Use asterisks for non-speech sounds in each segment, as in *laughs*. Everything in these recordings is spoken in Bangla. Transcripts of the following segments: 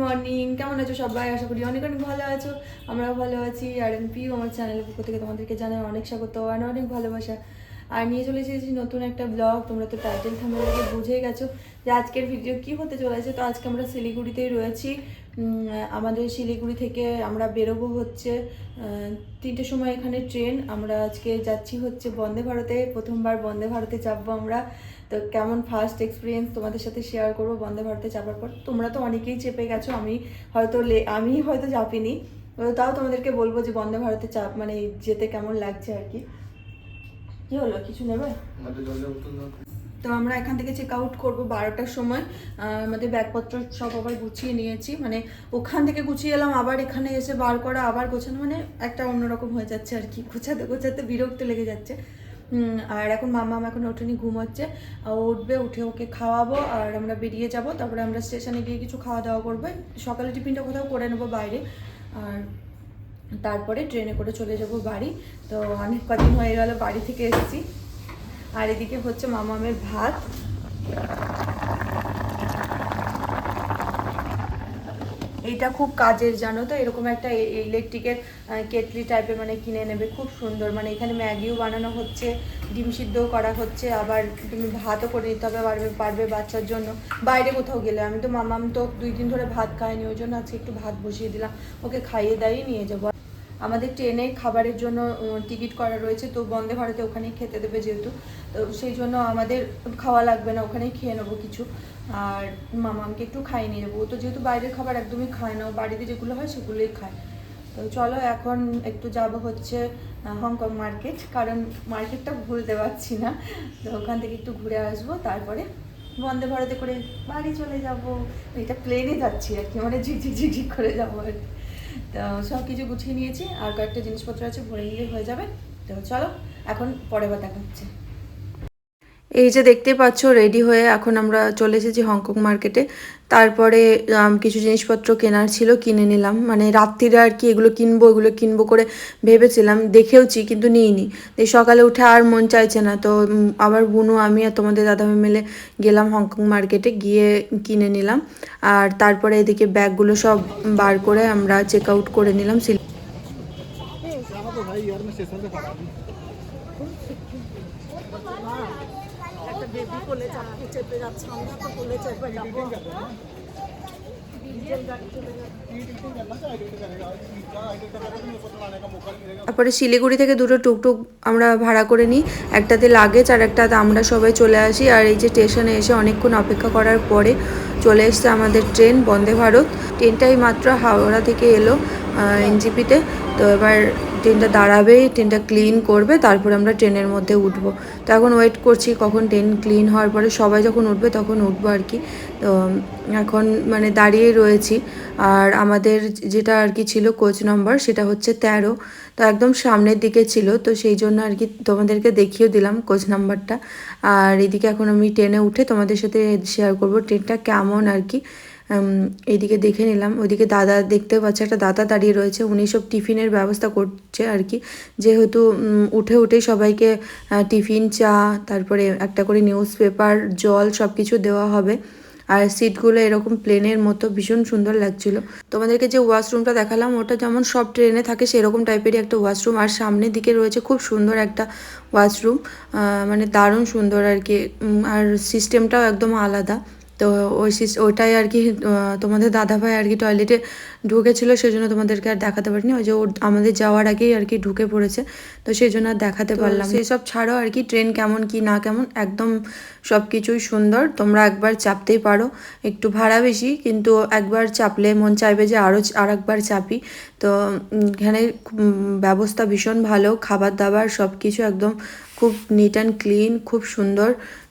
মর্নিং কেমন আছো সবাই? আশা করি অনেক অনেক ভালো আছো। আমরাও ভালো আছি। আর এমপিও আমার চ্যানেলের পক্ষ থেকে তোমাদেরকে জানাই অনেক স্বাগত আর অনেক ভালোবাসা। আর নিয়ে চলে এসেছি নতুন একটা ব্লগ তোমরা তো টাইটেল থামলে বুঝে গেছো যে আজকের ভিডিও কি হতে চলেছে। তো আজকে আমরা শিলিগুড়িতেই রয়েছি। আমাদের শিলিগুড়ি থেকে আমরা বেরোবো হচ্ছে তিনটের সময় এখানে ট্রেন। আমরা আজকে যাচ্ছি হচ্ছে বন্দে ভারতে। প্রথমবার বন্দে ভারতে চাপবো আমরা। তো কেমন ফার্স্ট এক্সপিরিয়েন্স তোমাদের সাথে শেয়ার করব বন্দে ভারতে চাপার পর? তোমরা তো অনেকেই চেপে গেছো, আমি হয়তো আমি হয়তো চাপিনি। তাও তোমাদেরকে বলব যে বন্দে ভারতে চাপ মানে যেতে কেমন লাগছে আর কি। কি হলো? কিছু নেবে? তো আমরা এখান থেকে চেক আউট করব বারোটার সময়। আমাদের ব্যাগপত্র সব আবার গুছিয়ে নিয়েছি। মানে ওখান থেকে গুছিয়ে এলাম, আবার এখানে এসে বার করা, আবার গোছানো মানে একটা অন্যরকম হয়ে যাচ্ছে আর কি। গোছাতে গোছাতে বিরক্ত লেগে যাচ্ছে। আর এখন মামা এখন ওঠেনি ঘুমোচ্ছে উঠবে, উঠে ওকে খাওয়াবো আর আমরা বেরিয়ে যাব। তারপরে আমরা স্টেশনে গিয়ে কিছু খাওয়া দাওয়া করব। সকালে টিফিনটা কোথাও করে নেব বাইরে। আর তারপরে ট্রেনে করে চলে যাব বাড়ি। তো অনেক কদিন হয়ে গেল বাড়ি থেকে এসেছি। আর এদিকে হচ্ছে মামামের ভাত। এইটা খুব কাজের, জানো তো? এরকম একটা ইলেকট্রিকের কেটলি টাইপের মানে কিনে নেবে। খুব সুন্দর। মানে এখানে ম্যাগিও বানানো হচ্ছে, ডিম সিদ্ধও করা হচ্ছে, আবার তুমি ভাতও করে নিতে হবে পারবে পারবে বাচ্চার জন্য। বাইরে কোথাও গেলে। আমি তো মামাম তো দুই দিন ধরে ভাত খায়নি ওই জন্য আজকে একটু ভাত বসিয়ে দিলাম। ওকে খাইয়ে দাইয়ে নিয়ে যাব। আমাদের ট্রেনে খাবারের জন্য টিকিট করা রয়েছে, তো বন্দে ভারতে ওখানেই খেতে দেবে যেহেতু। তো সেই জন্য আমাদের খাওয়া লাগবে না, ওখানেই খেয়ে নেব কিছু। আর মামামকে একটু খাইয়ে নিয়ে যাব। তো যেহেতু বাইরের খাবার একদমই খায় না বাড়িতে যেগুলো হয় সেগুলোই খায়। তো চলো এখন একটু যাব হচ্ছে হংকং মার্কেট, কারণ মার্কেটটা ভুলতে পারছি না। তো ওখান থেকে একটু ঘুরে আসব, তারপরে বন্দে ভারতে করে বাড়ি চলে যাব। এটা প্লেনে যাচ্ছি আর কি মানে ঝিকঝিক ঝিকঝিক করে যাব আর কি। তো সব কিছু গুছিয়ে নিয়েছি, আর কয়েকটা জিনিসপত্র আছে, ভরে নিলে হয়ে যাবে। তো চলো, এখন পরে বা দেখা হচ্ছে। এই যে দেখতে পাচ্ছ রেডি হয়ে এখন আমরা চলে এসেছি হংকং মার্কেটে তারপরে কিছু জিনিসপত্র কেনার ছিল, কিনে নিলাম। মানে রাত্রিরে আর কি এগুলো কিনবো এগুলো কিনবো করে ভেবেছিলাম, দেখেওছি কিন্তু নিইনি। এই সকালে উঠে আর মন চাইছে না, তো আবার বুনু, আমি আর তোমাদের দাদাভাই মিলে গেলাম হংকং মার্কেটে গিয়ে কিনে নিলাম। আর তারপরে এদিকে ব্যাগগুলো সব বার করে আমরা চেক আউট করে নিলাম। চেপে যাচ্ছে, আমরা তো চেপে তারপরে শিলিগুড়ি থেকে দুটো টুকটুক আমরা ভাড়া করে নিই, একটাতে লাগেজ আর একটাতে আমরা সবাই চলে আসি। আর এই যে স্টেশনে এসে অনেকক্ষণ অপেক্ষা করার পরে চলে এসছে আমাদের ট্রেন, বন্দে ভারত। ট্রেনটাই মাত্র হাওড়া থেকে এলো এনজিপিতে। তো এবার ট্রেনটা দাঁড়াবে, ট্রেনটা ক্লিন করবে, তারপরে আমরা ট্রেনের মধ্যে উঠবো। তো এখন ওয়েট করছি কখন ট্রেন ক্লিন হওয়ার পরে সবাই যখন উঠবে তখন উঠবো আর কি। তো, এখন মানে দাঁড়িয়ে রয়েছি। আর আমাদের যেটা আর কি ছিল কোচ নম্বর সেটা হচ্ছে তেরো। তো একদম সামনের দিকে ছিল, তো সেই জন্য আর কি তোমাদেরকে দেখিয়ে দিলাম কোচ নাম্বারটা আর এদিকে এখন আমি ট্রেনে উঠে তোমাদের সাথে শেয়ার করব ট্রেনটা কেমন আর কি। উম, এইদিকে দেখে নিলাম। ওইদিকে দাদা দেখতে পাচ্ছে একটা দাদা দাঁড়িয়ে রয়েছে। উনি সব টিফিনের ব্যবস্থা করছে আর কি। যেহেতু উঠে উঠে সবাইকে টিফিন চা তারপরে একটা করে নিউজ পেপার জল সব কিছু দেওয়া হবে। আর সিটগুলো এরকম প্লেনের মতো ভীষণ সুন্দর লাগছিল। তোমাদেরকে যে ওয়াশরুমটা দেখালাম ওটা যেমন সব ট্রেনে থাকে সেরকম টাইপেরই একটা ওয়াশরুম আর সামনের দিকে রয়েছে খুব সুন্দর একটা ওয়াশরুম মানে দারুণ সুন্দর আর কি। আর সিস্টেমটাও একদম আলাদা। তো ওই সিস ওইটাই আর কি তোমাদের দাদাভাই আর কি টয়লেটে ঢুকেছিল সেই জন্য তোমাদেরকে আর দেখাতে পারিনি। ওই যে ওর আমাদের যাওয়ার আগেই আর কি ঢুকে পড়েছে তো সেই জন্য আর দেখাতে পারলাম সেই সব ছাড়ো আর কি ট্রেন কেমন কি না কেমন একদম সব কিছুই সুন্দর। তোমরা একবার চাপতেই পারো একটু ভাড়া বেশি কিন্তু একবার চাপলে মন চাইবে যে আরও আর একবার চাপি। তো এখানে ব্যবস্থা ভীষণ ভালো খাবার দাবার সব কিছু একদম খুব নিট অ্যান্ড ক্লিন খুব সুন্দর।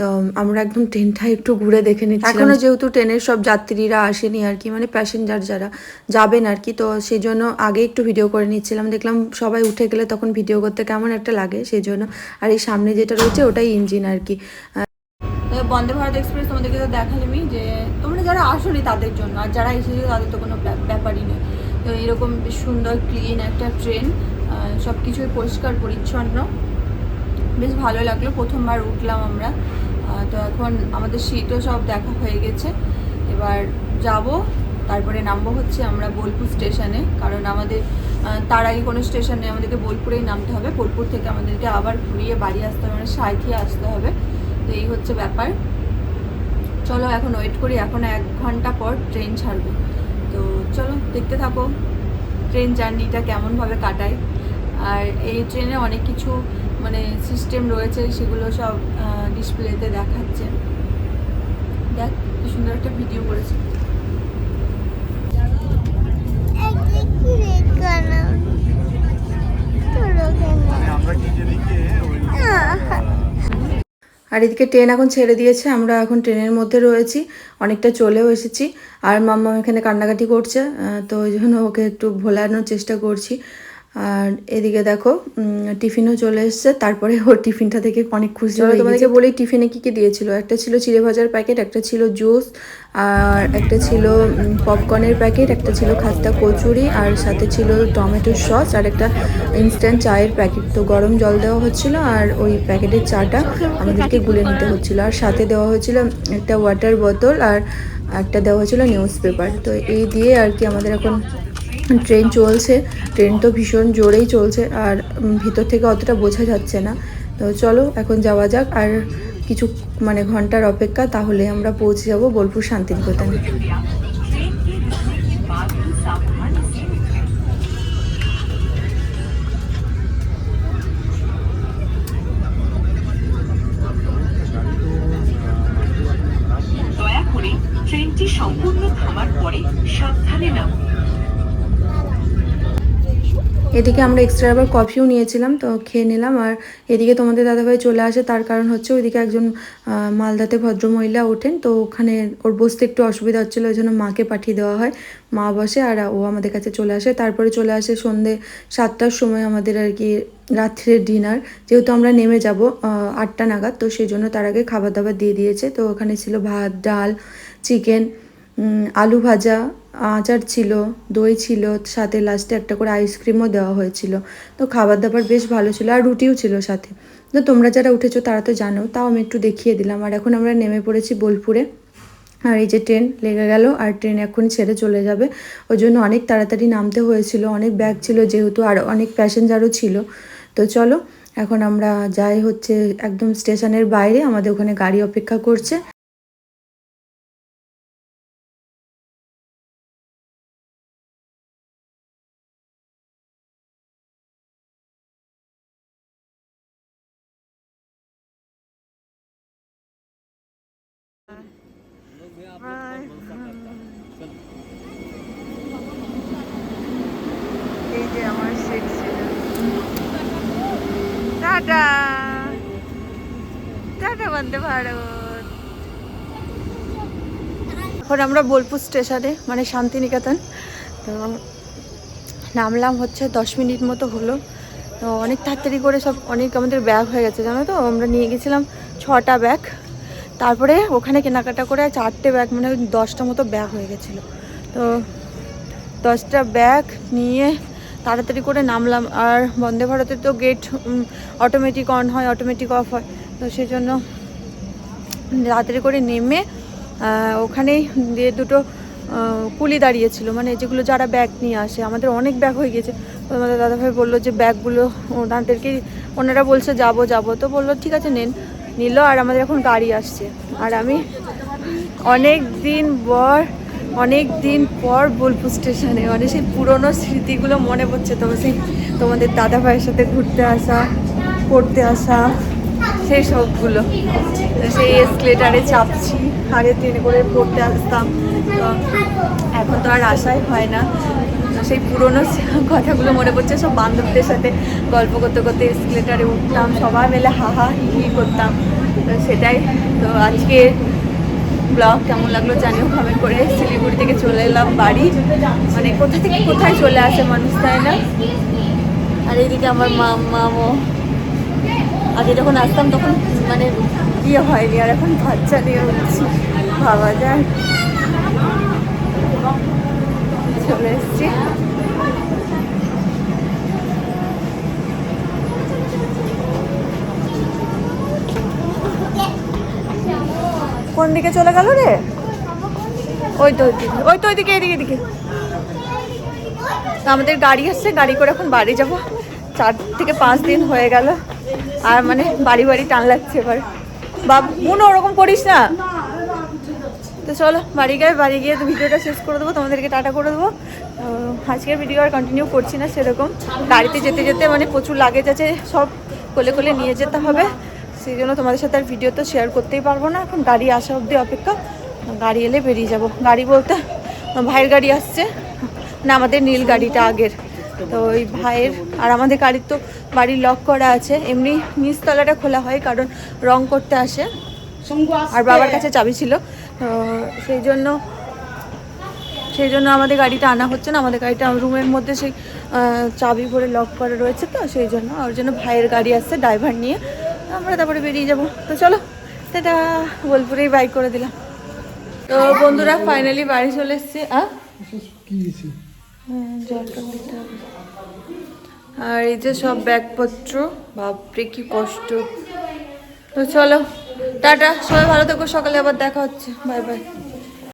তো আমরা একদম ট্রেনটা একটু ঘুরে দেখে নিচ্ছি এখনও যেহেতু ট্রেনের সব যাত্রীরা আসেনি আর কি মানে প্যাসেঞ্জার যারা যাবেন আর কি তো সেই জন্য আগে একটু ভিডিও করে নিচ্ছিলাম। দেখলাম সবাই উঠে গেলে তখন ভিডিও করতে কেমন একটা লাগে সেই জন্য আর এই সামনে যেটা রয়েছে ওটাই ইঞ্জিন আর কি। বন্দে ভারত এক্সপ্রেস তোমাদেরকে তো দেখালামই যে তোমরা যারা আসোনি তাদের জন্য আর যারা এসেছে তাদের তো কোনো ব্যাপারই নেই। তো এরকম বেশ সুন্দর ক্লিন একটা ট্রেন সব কিছুই পরিষ্কার পরিচ্ছন্ন। বেশ ভালো লাগল প্রথমবার উঠলাম আমরা। তো এখন আমাদের সিটও সব দেখা হয়ে গেছে। এবার যাব, তারপরে নামবো হচ্ছে আমরা বোলপুর স্টেশনে, কারণ আমাদের তার আগে কোনো স্টেশন আমাদেরকে বোলপুরেই নামতে হবে। বোলপুর থেকে আমাদেরকে আবার ঘুরিয়ে বাড়ি আসতে হবে মানে সাঁইথিয়ে আসতে হবে। তো এই হচ্ছে ব্যাপার। চলো এখন ওয়েট করি, এখন এক ঘণ্টা পর ট্রেন ছাড়বে। তো চলো, দেখতে থাকো, ট্রেন জার্নিটা কেমনভাবে কাটায়। আর এই ট্রেনে অনেক কিছু মানে সিস্টেম রয়েছে, সেগুলো সব ডিসপ্লেতে দেখাচ্ছে দেখ, কি সুন্দর একটা ভিডিও করেছে। আর এদিকে ট্রেন এখন ছেড়ে দিয়েছে, আমরা এখন ট্রেনের মধ্যে রয়েছি, অনেকটা চলেও এসেছি। আর মাম্মা এখানে কান্নাকাটি করছে তো ওই জন্য ওকে একটু ভোলানোর চেষ্টা করছি। আর এদিকে দেখো টিফিনও চলে এসছে। তারপরে ওর টিফিনটা থেকে অনেক খুশি হয়ে তোমাদেরকে বলি টিফিনে কি কি দিয়েছিল? একটা ছিল চিড়ে ভাজার প্যাকেট একটা ছিল জুস আর একটা ছিল পপকর্নের প্যাকেট একটা ছিল খাস্তা কচুরি আর সাথে ছিল টমেটোর সস আর একটা ইনস্ট্যান্ট চায়ের প্যাকেট। তো গরম জল দেওয়া হচ্ছিল আর ওই প্যাকেটের চাটা আমাদেরকে গুলে নিতে হচ্ছিল। আর সাথে দেওয়া হয়েছিল একটা ওয়াটার বোতল আর একটা দেওয়া হয়েছিল নিউজ পেপার তো এই দিয়ে আর কি আমাদের এখন ট্রেন চলছে, ট্রেন তো ভীষণ জোরেই চলছে আর ভিতর থেকে অতটা বোঝা যাচ্ছে না। তো চলো, এখন যাওয়া যাক আর কিছু মানে ঘণ্টার অপেক্ষা, তাহলে আমরা পৌঁছে যাব বোলপুর শান্তিনিকেতনে। সম্পূর্ণ থামার পরে সাবধানে নামুন। এদিকে আমরা এক্সট্রা আবার কফিও নিয়েছিলাম, তো খেয়ে নিলাম। আর এদিকে তোমাদের দাদাভাই চলে আসে, তার কারণ হচ্ছে ওইদিকে একজন মালদাতে ভদ্রমহিলা ওঠেন, তো ওখানে ওর বসতে একটু অসুবিধা হচ্ছিল, ওই জন্য মাকে পাঠিয়ে দেওয়া হয়। মা বসে আর ও আমাদের কাছে চলে আসে। তারপরে চলে আসে সন্ধে সাতটার সময় আমাদের আর কি রাত্রের ডিনার যেহেতু আমরা নেমে যাব আটটা নাগাদ, তো সেই জন্য তার আগে খাবার দাবার দিয়ে দিয়েছে। তো ওখানে ছিল ভাত, ডাল চিকেন আলু ভাজা, আচার ছিল, দই ছিল, সাথে লাস্টে একটা করে আইসক্রিমও দেওয়া হয়েছিল। তো খাবার দাবার বেশ ভালো ছিল আর রুটিও ছিল সাথে। তো তোমরা যারা উঠেছো তারা তো জানো, তাও আমি একটু দেখিয়ে দিলাম। আর এখন আমরা নেমে পড়েছি বোলপুরে। আর এই যে ট্রেন লেগে গেল আর ট্রেন এখন ছেড়ে চলে যাবে। ওই জন্য অনেক তাড়াতাড়ি নামতে হয়েছিল, অনেক ব্যাগ ছিল যেহেতু আর অনেক প্যাসেঞ্জারও ছিল। তো চলো, এখন আমরা যাই হচ্ছে একদম স্টেশনের বাইরে। আমাদের ওখানে গাড়ি অপেক্ষা করছে। এখন আমরা বোলপুর স্টেশনে মানে শান্তিনিকেতন। তো নামলাম হচ্ছে দশ মিনিট মতো হলো। তো অনেক তাড়াতাড়ি করে সব অনেক আমাদের ব্যাগ হয়ে গেছে, জানো তো? আমরা নিয়ে গেছিলাম ছটা ব্যাগ তারপরে ওখানে কেনাকাটা করে চারটে ব্যাগ মানে দশটা মতো ব্যাগ হয়ে গেছিল। তো দশটা ব্যাগ নিয়ে তাড়াতাড়ি করে নামলাম। আর বন্দে ভারতের তো গেট অটোমেটিক অন হয় অটোমেটিক অফ হয়। তো সেই জন্য তাড়াতাড়ি করে নেমে ওখানেই দিয়ে দুটো কুলি দাঁড়িয়েছিল। মানে যেগুলো যারা ব্যাগ নিয়ে আসে, আমাদের অনেক ব্যাগ হয়ে গেছে। তো আমাদের দাদাভাই বলল যে, ব্যাগগুলো ওনাদেরকে ওনারা বলছে, যাব যাব। তো বলল, ঠিক আছে, নেন। নিল আর আমাদের এখন গাড়ি আসছে। আর আমি অনেক দিন পর, অনেক দিন পর বোলপুর স্টেশনে। মানে সেই পুরনো স্মৃতিগুলো মনে পড়ছে তবে সেই তোমাদের দাদা ভাইয়ের সাথে ঘুরতে আসা, পড়তে আসা, সেই সবগুলো। সেই এসকেলেটারে চাপছি আগে ট্রেনে করে পড়তে আসতাম। তো এখন তো আর আসাই হয় না। সেই পুরনো *laughs* কথাগুলো মনে পড়ছে। সব বান্ধবদের সাথে গল্প করতে করতে এসকেলেটারে উঠতাম সবাই মিলে হাহা হি হি করতাম। তো সেটাই। তো আজকে ব্লগ কেমন লাগল জানিও কমেন্ট করে। শিলিগুড়ি থেকে চলে এলাম বাড়ি। মানে কোথা থেকে কোথায় চলে আসে মানুষ, তাই না? আর এইদিকে আমার মা মামো। আগে যখন আসতাম তখন মানে বিয়ে হয়নি, আর এখন বাচ্চা নিয়ে হচ্ছে ভাবা যায়। চলে কোন দিকে চলে গেল রে? ওই তো ওই তো ওইদিকে, এদিকে এদিকে। আমাদের গাড়ি আসছে, গাড়ি করে এখন বাড়ি যাব। চার থেকে পাঁচ দিন হয়ে গেল। আর মানে বাড়ি বাড়ি টান লাগছে এবার। বাপ মনে ওরকম করিস না। তো চলো বাড়ি গিয়ে বাড়ি গিয়ে তো ভিডিওটা শেষ করে দেবো তোমাদেরকে টাটা করে দেবো। আজকের ভিডিও আর কন্টিনিউ করছি না সেরকম। গাড়িতে যেতে যেতে মানে প্রচুর লাগেজ আছে সব কোলে কোলে নিয়ে যেতে হবে। সেই জন্য তোমাদের সাথে আর ভিডিও তো শেয়ার করতেই পারব না। এখন গাড়ি আসা অবধি অপেক্ষা। গাড়ি এলে বেরিয়ে যাব। গাড়ি বলতে ভাইয়ের গাড়ি আসছে। না আমাদের নীল গাড়িটা আগের। তো ওই ভাইয়ের আর আমাদের গাড়ির তো বাড়ির লক করা আছে। এমনি নিচতলাটা খোলা হয় কারণ রং করতে আসে। আর বাবার কাছে চাবি ছিল। তো সেই জন্য সেই জন্য আমাদের গাড়িটা আনা হচ্ছে না। আমাদের গাড়িটা রুমের মধ্যে সেই চাবি ভরে লক করা রয়েছে তো, সেই জন্য ওর জন্য ভাইয়ের গাড়ি আসছে ড্রাইভার নিয়ে। আমরা তারপরে বেরিয়ে যাব। তো চলো সেটা বোলপুরেই বাইক করে দিলাম। তো বন্ধুরা ফাইনালি বাড়ি চলে এসছে। হ্যাঁ। আর এই যে সব ব্যাগপত্র, বাপরে কি কষ্ট। তো চলো টাটা সবাই ভালো থেকো সকালে আবার দেখা হচ্ছে। Bye bye.